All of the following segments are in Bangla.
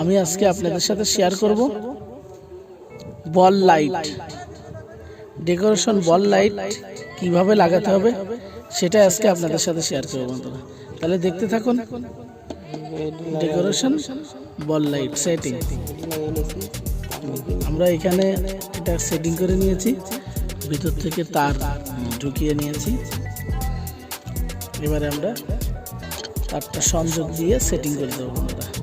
আমি আজকে আপনাদের সাথে শেয়ার করব ball light decoration ball light কীভাবে লাগাতে হবে সেটা আজকে আপনাদের সাথে শেয়ার করব বন্ধুরা। তাহলে দেখতে থাকুন। ডেকোরেশন বল লাইট সেটিং আমরা এখানে এটা সেটিং করে নিয়েছি। ভিতর থেকে তার ঢুকিয়ে নিয়েছি। এবারে আমরা তারটা সংযোগ দিয়ে সেটিং করে দেবো বন্ধুরা।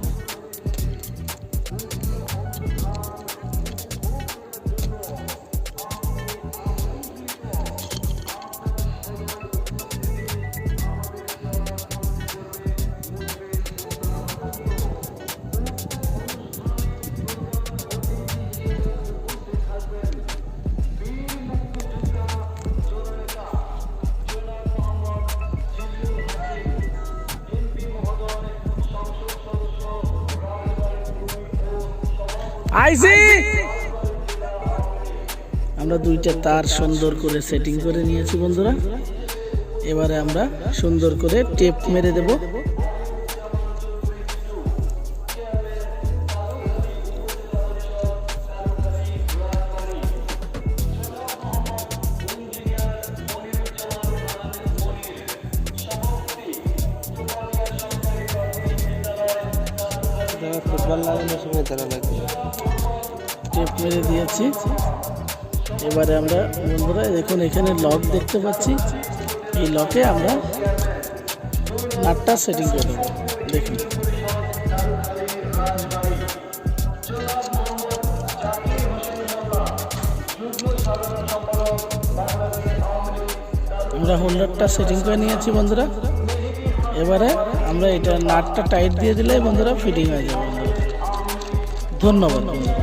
আইসি! আমরা দুইটা তার সুন্দর করে সেটিং করে নিয়েছি বন্ধুরা। এবারে আমরা সুন্দর করে টেপ মেরে দেব। ফুটবল লাগানোর সময় তারা লাগবে। টেপ মেরে দিয়েছি। এবারে আমরা বন্ধুরা, দেখুন এখানে লক দেখতে পাচ্ছি। এই লকে আমরা নাটটা সেটিং করে দেবো। দেখুন। আমরা হোল্ডারটা সেটিং করে নিয়েছি বন্ধুরা। এবারে আমরা এটা নাটটা টাইট দিয়ে দিলে বন্ধুরা ফিটিং হয়ে যাবে ধন্যবাদ বন্ধুরা।